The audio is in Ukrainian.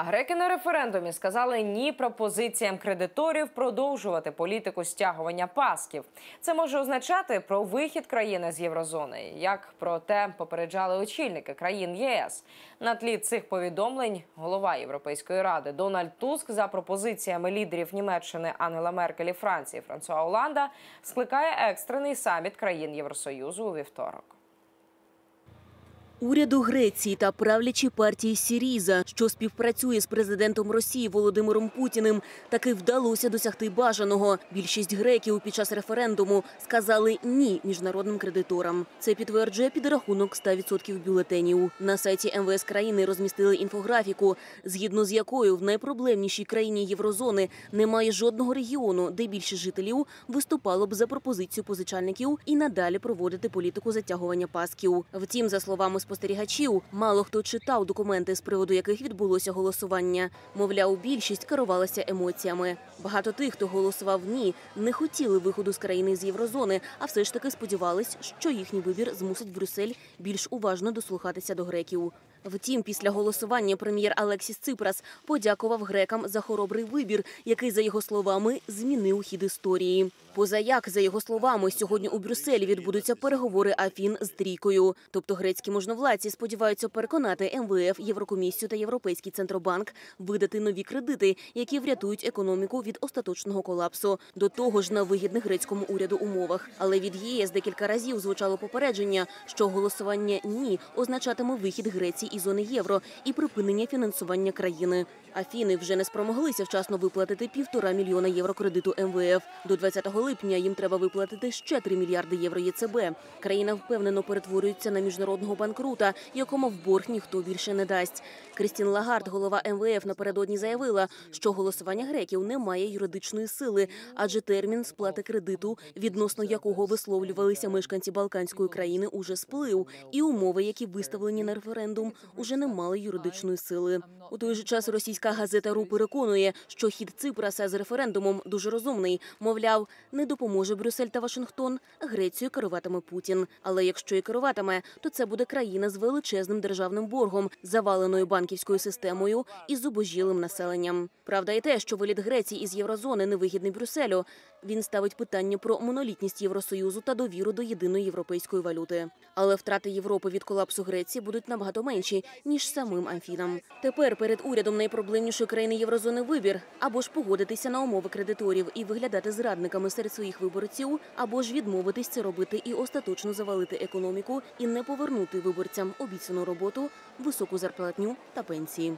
А греки на референдумі сказали ні пропозиціям кредиторів продовжувати політику стягування пасків. Це може означати про вихід країни з єврозони, як про те попереджали очільники країн ЄС. На тлі цих повідомлень голова Європейської ради Дональд Туск за пропозиціями лідерів Німеччини Ангела Меркель і Франції Франсуа Оланда скликає екстрений саміт країн Євросоюзу у вівторок. Уряду Греції та правлячій партії Сіріза, що співпрацює з президентом Росії Володимиром Путіним, таки вдалося досягти бажаного. Більшість греків під час референдуму сказали ні міжнародним кредиторам. Це підтверджує підрахунок 100% бюлетенів. На сайті МВС країни розмістили інфографіку, згідно з якою в найпроблемнішій країні єврозони немає жодного регіону, де більше жителів виступало б за пропозицію позичальників і надалі проводити політику затягування пасків. Втім, за словами спостерігачів, мало хто читав документи, з приводу яких відбулося голосування. Мовляв, більшість керувалася емоціями. Багато тих, хто голосував ні, не хотіли виходу з країни з єврозони, а все ж таки сподівались, що їхній вибір змусить Брюссель більш уважно дослухатися до греків. Втім, після голосування прем'єр Алексіс Ципрас подякував грекам за хоробрий вибір, який, за його словами, змінив хід історії. Позаяк, за його словами, сьогодні у Брюсселі відбудуться переговори Афін з трійкою. Тобто грецькі можновладці сподіваються переконати МВФ, Єврокомісію та Європейський центробанк видати нові кредити, які врятують економіку від остаточного колапсу. До того ж, на вигідних грецькому уряду умовах. Але від ЄС декілька разів звучало попередження, що голосування ні означатиме вихід Греції із зони євро і припинення фінансування країни. Афіни вже не спромоглися вчасно виплатити півтора мільйона євро кредиту МВФ. До 20 липня їм треба виплатити ще 3 мільярди євро ЄЦБ. Країна впевнено перетворюється на міжнародного банкрута, якому в борг ніхто більше не дасть. Крістін Лагард, голова МВФ, напередодні заявила, що голосування греків не має юридичної сили, адже термін сплати кредиту, відносно якого висловлювалися мешканці Балканської країни, уже сплив, і умови, які виставлені на референдум, уже не мали юридичної сили. У той же час російська газета РУ переконує, що хід Ципраса з референдумом дуже розумний. Мовляв, не допоможе Брюссель та Вашингтон. Грецію керуватиме Путін. Але якщо і керуватиме, то це буде країна з величезним державним боргом, заваленою банківською системою і зубожілим населенням. Правда, і те, що виліт Греції із єврозони невигідний Брюсселю. Він ставить питання про монолітність Євросоюзу та довіру до єдиної європейської валюти. Але втрати Європи від колапсу Греції будуть набагато менші ніж самим Амфінам. Тепер перед урядом найпроблемнішої країни єврозони вибір або ж погодитися на умови кредиторів і виглядати зрадниками серед своїх виборців, або ж відмовитись це робити і остаточно завалити економіку і не повернути виборцям обіцяну роботу, високу зарплатню та пенсії.